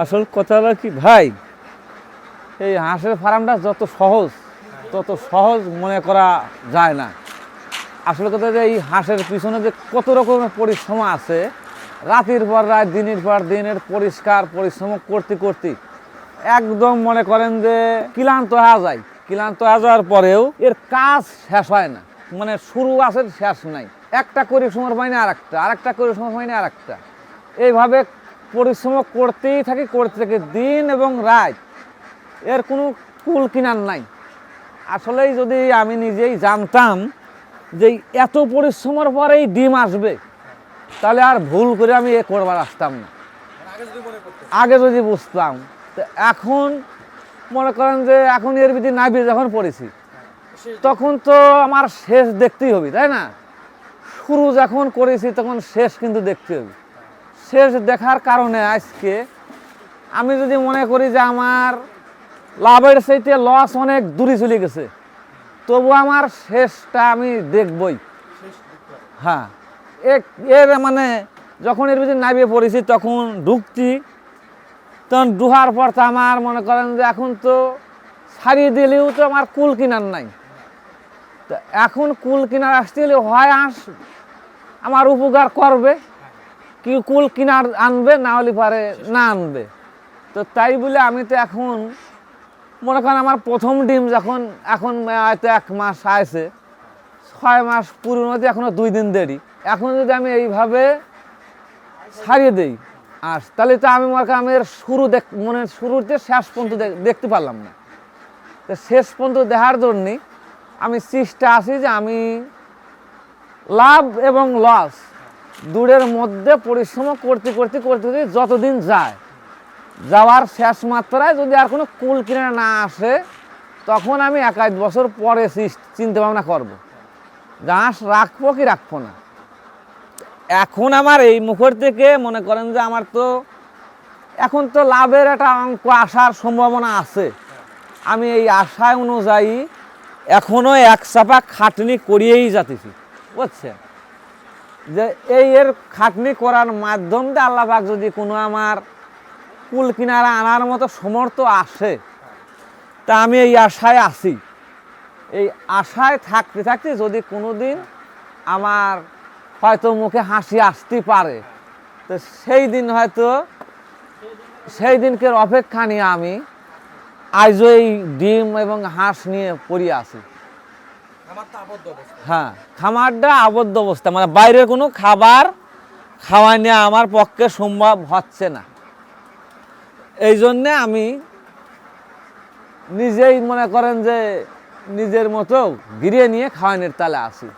আসল কথা হলো কি? ভাই, এই হাঁসের ফার্মটা যত সহজ, তত সহজ মনে করা যায় না। আসল কথা যে এই হাঁসের পিছনে যে কত রকমের পরিশ্রম আছে, রাতের পর রাত, দিনের পর দিনের পরিষ্কার পরিশ্রম করতে করতে একদম মনে করেন যে ক্লান্ত হয়ে যায়। ক্লান্ত হয়ে যাওয়ার পরেও এর কাজ শেষ হয় না। মানে শুরু আছে, শেষ নাই। একটা করে সময় পাই না আর একটা আর একটা করে সময় পাই না আর একটা এইভাবে পরিশ্রম করতেই থাকি, করতে থাকি দিন এবং রাত। এর কোনো কুল কিনার নাই। আসলেই যদি আমি নিজেই জানতাম যে এত পরিশ্রমের পরেই ডিম আসবে, তাহলে আর ভুল করে আমি এ করবার আসতাম না। আগে যদি বুঝতাম, তো এখন মনে করেন যে এখন এর ভিতরে নাবি যখন পড়েছি, তখন তো আমার শেষ দেখতেই হবে, তাই না? শুরু যখন করেছি, তখন শেষ কিন্তু দেখতে হবে। শেষ দেখার কারণে আজকে আমি যদি মনে করি যে আমার লাভের চাইতে লস অনেক দূরে চলে গেছে, তবু আমার শেষটা আমি দেখবই। হ্যাঁ এর মানে যখন এর ভিতরে নামিয়ে পড়েছি তখন ঢুকছি, তখন ডুহার পর তো আমার মনে করেন যে এখন তো ছাড়িয়ে দিলেও তো আমার কুল কিনার নাই। তো এখন কুল কিনার আসতে হয় আস আমার উপকার করবে। কি কুল কিনার আনবে, না হলে পারে না আনবে। তো তাই বলে আমি তো এখন, মনে করেন আমার প্রথম ডিম যখন, এখন হয়তো এক মাস আছে, ছয় মাস পুরনোতে এখনও দুই দিন দেরি। এখন যদি আমি এইভাবে ছাড়িয়ে দিই আর তাহলে তো আমি মনে আমি এর শুরু দেখ মানে শুরুতে শেষ পর্যন্ত দেখতে পারলাম না। তো শেষ পর্যন্ত দেখার জন্যে আমি চেষ্টা আছি যে আমি লাভ এবং লস দূরের মধ্যে পরিশ্রম করতে করতে করতে করতে যতদিন যায়, যাওয়ার শেষ মাত্রায় যদি আর কোনো কুল কিনে না আসে, তখন আমি এক আধ বছর পরে চিন্তা ভাবনা করব। ঘাস রাখব কি রাখব না? এখন আমার এই মুখর থেকে মনে করেন যে আমার তো, এখন তো লাভের একটা অঙ্ক আসার সম্ভাবনা আছে। আমি এই আশায় অনুযায়ী এখনও এক চাপা খাটনি করিয়েই যাতেছি বুঝছেন? যে এই এর খাটনি করার মাধ্যম দিয়ে আল্লাহবাক যদি কোনো আমার কুল কিনারা আনার মতো সমর্থ আসে, তা আমি এই আশায় আছি। এই আশায় থাকতে থাকতে যদি কোনো দিন আমার হয়তো মুখে হাসি আসতে পারে, তো সেই দিন হয়তো সেই দিনকের অপেক্ষা নিয়ে আমি আজও এই ডিম এবং হাঁস নিয়ে পড়ে আছি। হ্যাঁ খামারটা আবদ্ধ অবস্থা। মানে বাইরের কোনো খাবার খাওয়া নিয়ে আমার পক্ষে সম্ভব হচ্ছে না। এই জন্যে আমি নিজেই মনে করেন যে নিজের মতো গিরিয়ে নিয়ে খাওয়ানোর তালে আসি